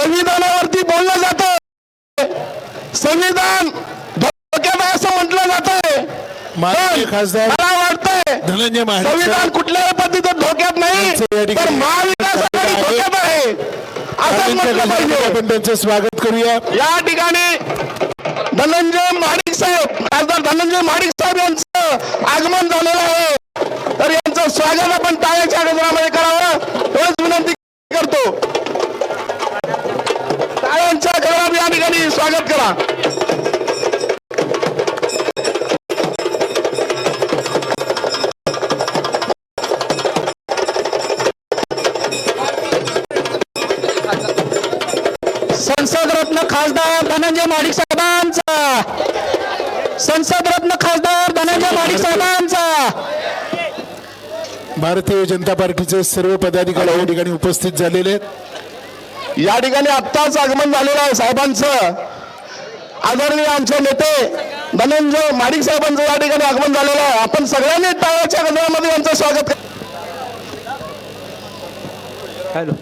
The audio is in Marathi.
संविधानावरती बोललं जात संविधान धोक्यात आहे असं म्हटलं पण खासदार मला वाटतंय धनंजय संविधान कुठल्याही पद्धतीत धोक्यात नाही तर महाविकास आघाडी आहे. धोक्यात आहे. असं त्यांच्या म्हटलं गजरामध्ये पाहिजे. आपण त्यांचं स्वागत करूया. या ठिकाणी धनंजय महाडिक साहेब खासदार धनंजय महाडिक साहेब यांचं आगमन झालेलं आहे. तर यांचं स्वागत आपण टाळ्याच्या गजरामध्ये स्वागत करा. संसद रत्न खासदार धनंजय महाडिक साहेबांचा. संसद रत्न खासदार धनंजय महाडिक साहेबांचा. भारतीय जनता पार्टीचे सर्व पदाधिकारी या ठिकाणी उपस्थित झालेले आहेत. या ठिकाणी आत्ताच आगमन झालेलं आहे साहेबांचं. आदरणीय आमचे नेते धनंजय माडिक साहेबांचं या ठिकाणी आगमन झालेलं आहे. आपण सगळ्यांनी टाळ्याच्या गजरामध्ये यांचं स्वागत हॅलो.